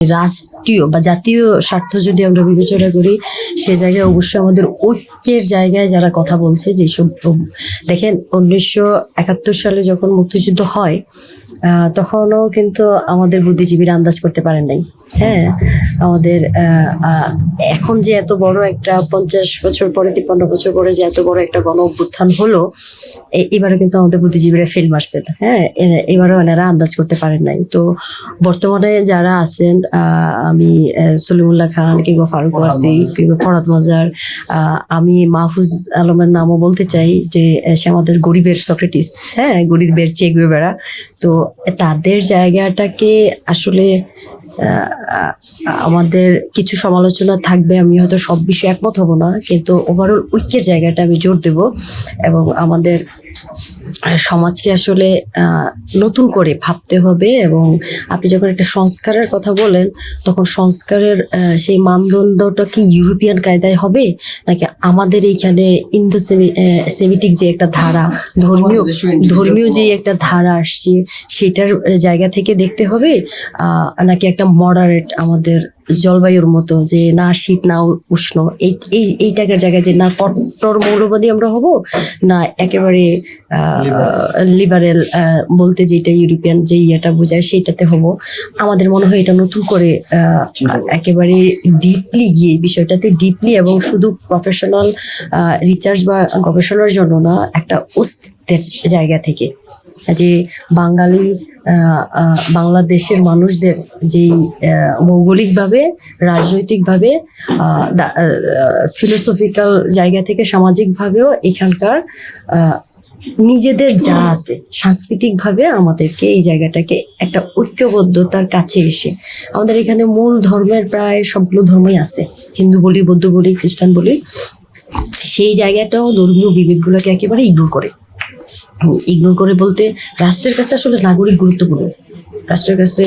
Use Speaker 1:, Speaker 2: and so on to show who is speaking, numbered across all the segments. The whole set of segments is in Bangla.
Speaker 1: রাজ রাষ্ট্রীয় বা জাতীয় স্বার্থ যদি আমরা বিবেচনা করি, সে জায়গায় অবশ্যই আমাদের ঐক্যের জায়গায় যারা কথা বলছে, যেসব দেখেন উনিশশো একাত্তর সালে যখন মুক্তিযুদ্ধ হয় তখনও কিন্তু আমাদের বুদ্ধিজীবীরা আন্দাজ করতে পারেন নাই। হ্যাঁ আমাদের এখন যে এত বড় একটা পঞ্চাশ বছর পরে, তিপ্পান্ন বছর পরে যে এত বড় একটা গণ অভ্যুত্থান হলো, এ- এবারে কিন্তু আমাদের বুদ্ধিজীবীরা ফেল মারছেন। হ্যাঁ এবারও এনারা আন্দাজ করতে পারেন নাই। তো বর্তমানে যারা আছেন আমি সলিমুল্লাহ খান কিংবা ফারুক ওয়াসি কিংবা ফরাদ মাজার আহ, আমি মাহফুজ আলমের নামও বলতে চাই যে সে আমাদের গরিবের সক্রেটিস। হ্যাঁ গরিবের চেগুয়ে বেড়া। তো তাদের জায়গাটাকে আসলে আমাদের কিছু সমালোচনা থাকবে, আমি হয়তো সব বিষয়ে একমত হব না, কিন্তু ওভারঅল ঐক্যের জায়গাটা আমি জোর দেব এবং আমাদের সমাজকে আসলে নতুন করে ভাবতে হবে এবং আপনি যখন একটা সংস্কারের কথা বলেন, তখন সংস্কারের সেই মানদণ্ডটা কি ইউরোপিয়ান কায়দায় হবে? নাকি আমাদের এইখানে ইন্দো সেমিটিক যে একটা ধারা, ধর্মীয় ধর্মীয় যে একটা ধারা আসছে, সেটার জায়গা থেকে দেখতে হবে? নাকি একটা মডারেট আমাদের জলবায়ুর মতো যে না শীত না উষ্ণ এই এই এই টাকার জায়গায় যে না কট্টর মৌলবাদী আমরা হব না একেবারে লিবারেল বলতে যেটা ইউরোপিয়ান যে ইয়েটা বোঝায় সেটাতে হব। আমাদের মনে হয় এটা নতুন করে আহ, একেবারে ডিপলি গিয়ে বিষয়টাতে ডিপলি এবং শুধু প্রফেশনাল রিসার্চ বা গবেষণার জন্য না একটা অস্তিত্বের জায়গা থেকে। যে বাঙালি বাংলাদেশের মানুষদের যেই ভৌগোলিকভাবে, রাজনৈতিকভাবে ফিলোসফিক্যাল জায়গা থেকে সামাজিকভাবেও এখানকার নিজেদের যা আছে, সাংস্কৃতিকভাবে আমাদেরকে এই জায়গাটাকে একটা ঐক্যবদ্ধতার কাছে এসে, আমাদের এখানে মূল ধর্মের প্রায় সবগুলো ধর্মই আছে। হিন্দু বলি, বৌদ্ধ বলি, খ্রিস্টান বলি, সেই জায়গাটাও ধর্মীয় বিভেদগুলোকে একেবারে ইগনোর করে। ইগনোর করে বলতে রাষ্ট্রের কাছে আসলে নাগরিক গুরুত্বপূর্ণ। রাষ্ট্রের কাছে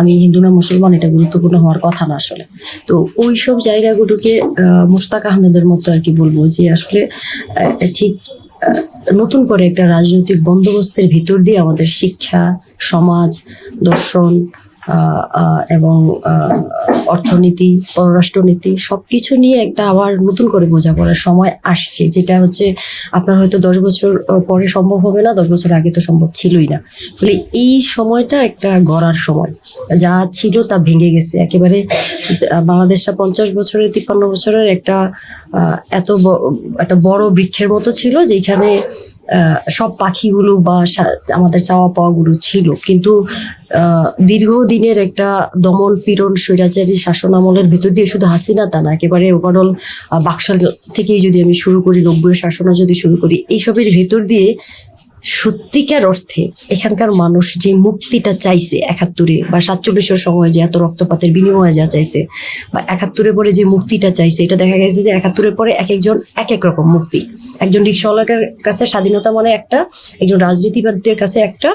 Speaker 1: আমি হিন্দু না মুসলমান, এটা গুরুত্বপূর্ণ হওয়ার কথা না আসলে। তো ওই সব জায়গাগুলোকে মুশতাক আহমেদের মতো আর কি বলব যে আসলে ঠিক নতুন করে একটা রাজনৈতিক বন্দোবস্তের ভিতর দিয়ে আমাদের শিক্ষা, সমাজ, দর্শন এবং অর্থনীতি, পররাষ্ট্রনীতি সব কিছু নিয়ে একটা আবার নতুন করে বোঝাপড়ার সময় আসছে, যেটা হচ্ছে আপনার হয়তো দশ বছর পরে সম্ভব হবে না, দশ বছর আগে তো সম্ভব ছিলই না। ফলে এই সময়টা একটা গড়ার সময়। যা ছিল তা ভেঙে গেছে। একেবারে বাংলাদেশটা পঞ্চাশ বছরের, তিপ্পান্ন বছরের একটা এত একটা বড় বৃক্ষের মতো ছিল, যেখানে সব পাখিগুলো বা আমাদের চাওয়া পাওয়াগুলো ছিল। কিন্তু দীর্ঘদিনের একটা দমন পীড়ন, স্বৈরাচারী শাসন আমলের ভেতর দিয়ে শুধু হাসিনা তা না, একেবারে ওভারঅল বাকশাল থেকেই যদি আমি শুরু করি, নব্বই শাসনও যদি শুরু করি, এইসবের ভেতর দিয়ে সত্যিকার অর্থে এখানকার মানুষ যে মুক্তিটা চাইছে একাত্তরে বা সাতচল্লিশের সময় যে এত রক্তপাতের বিনিময়ে যা চাইছে বা একাত্তরের পরে যে মুক্তিটা চাইছে, এটা দেখা গেছে যে একাত্তরের পরে এক একজন এক এক রকম মুক্তি। একজন রিক্সাওয়ালার কাছে স্বাধীনতা মানে একটা, একজন রাজনীতিবাদীদের কাছে একটা।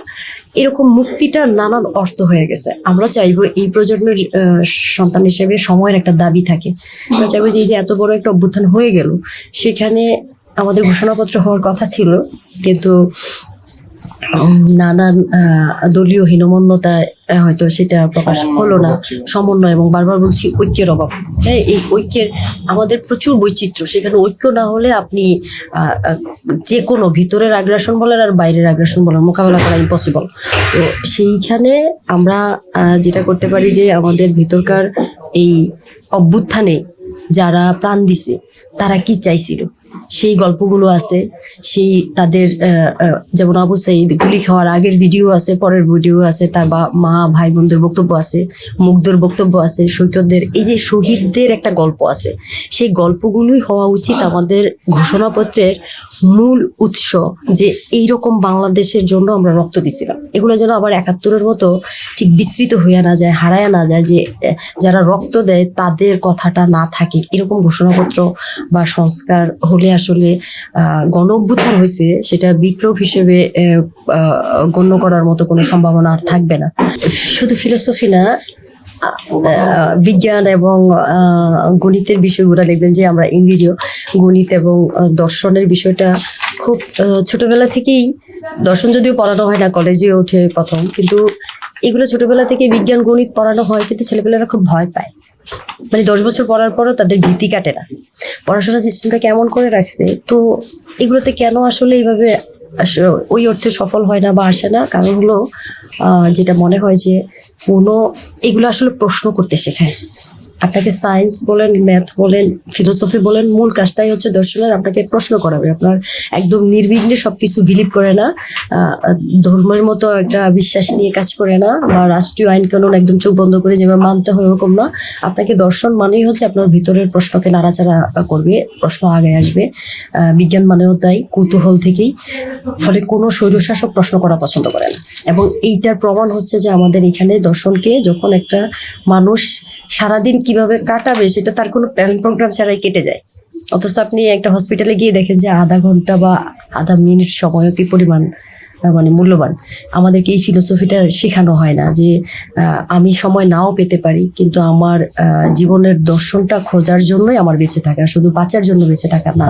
Speaker 1: এরকম মুক্তিটা নানান অর্থ হয়ে গেছে। আমরা চাইব এই প্রজন্মের সন্তান হিসেবে সময়ের একটা দাবি থাকে। আমরা চাইব যে এই যে এত বড় একটা অভ্যুত্থান হয়ে গেল, সেখানে আমাদের ঘোষণাপত্র হওয়ার কথা ছিল, কিন্তু নানান দলীয় হীনমন্যতায় হয়তো সেটা প্রকাশ হলো না। সমন্বয় এবং বারবার বলছি ঐক্যের অভাব। হ্যাঁ এই ঐক্যের আমাদের প্রচুর বৈচিত্র্য। সেখানে ঐক্য না হলে আপনি যে কোনো ভিতরের আগ্রাসন বলেন আর বাইরের আগ্রাসন বলেন মোকাবেলা করা ইম্পসিবল তো সেইখানে আমরা যেটা করতে পারি যে আমাদের ভিতরকার এই অভ্যুত্থানে যারা প্রাণ দিছে তারা কি চাইছিল? সেই গল্পগুলো আছে, সেই তাদের যেমন আবু সাইদ গুলি খাওয়ার আগের ভিডিও আছে, পরের ভিডিও আছে, তার বা, মা ভাই বোনদের বক্তব্য আছে, মুগ্ধর বক্তব্য আছে, সৈকতদের, এই যে শহীদদের একটা গল্প আছে। সেই গল্পগুলোই হওয়া উচিত আমাদের ঘোষণাপত্রের মূল উৎস যে এই রকম বাংলাদেশের জন্য আমরা রক্ত দিছিলাম। এগুলো যেন আবার একাত্তরের মতো ঠিক বিস্তৃত হইয়া না যায়, হারায়া না যায় যে যারা রক্ত দেয় তাদের কথাটা না থাকে। এরকম ঘোষণাপত্র বা সংস্কার হলে আসলে আহ, গণ অভ্যুত্থান হয়েছে সেটা বিপ্লব হিসেবে গণ্য করার মতো কোনো সম্ভাবনা আর থাকবে না। শুধু ফিলোসফি না বিজ্ঞান এবং গণিতের বিষয়গুলো দেখবেন যে আমরা ইংরেজিও গণিত এবং দর্শনের বিষয়টা খুব ছোটবেলা থেকেই দর্শন যদিও পড়ানো হয় না কলেজে ওঠে প্রথম কিন্তু এগুলো ছোটবেলা থেকে বিজ্ঞান গণিত পড়ানো হয় কিন্তু ছেলেপেলেরা খুব ভয় পায়। মানে দশ বছর পড়ার পরও তাদের ভীতি কাটে না। পড়াশোনা সিস্টেমটা কেমন করে রাখছে? তো এগুলোতে কেন আসলে এইভাবে ওই অর্থে সফল হয় না বা আসে না? কারণ হলো যেটা মনে হয় যে কোনো, এগুলো আসলে প্রশ্ন করতে শেখায়। আপনাকে সায়েন্স বলেন ম্যাথ বলেন ফিলোসফি বলেন, মূল কাজটাই হচ্ছে দর্শনের আপনাকে প্রশ্ন করাবে। আপনার একদম নির্বিঘ্নে সবকিছু বিলিভ করে না ধর্মের মতো একটা বিশ্বাস নিয়ে কাজ করে না, বা রাষ্ট্রীয় আইন কানুন একদম চোখ বন্ধ করে যেভাবে মানতে হয় ওরকম না। আপনাকে দর্শন মানেই হচ্ছে আপনার ভিতরের প্রশ্নকে নাড়াচাড়া করবে, প্রশ্ন আগে আসবে। বিজ্ঞান মানেও তাই, কৌতূহল থেকেই। ফলে কোনো স্বৈরশাসক প্রশ্ন করা পছন্দ করে না। এবং এইটার প্রমাণ হচ্ছে যে আমাদের এখানে দর্শনকে যখন একটা মানুষ সারাদিন কীভাবে কাটাবে সেটা তার কোনো প্ল্যান প্রোগ্রাম ছাড়াই কেটে যায়। অথচ আপনি একটা হসপিটালে গিয়ে দেখেন যে আধা ঘণ্টা বা আধা মিনিট সময়ও কি পরিমাণ মানে মূল্যবান। আমাদেরকে এই ফিলোসফিটা শেখানো হয় না যে আমি সময় নাও পেতে পারি, কিন্তু আমার জীবনের দর্শনটা খোঁজার জন্যই আমার বেঁচে থাকা, শুধু বাঁচার জন্য বেঁচে থাকা না।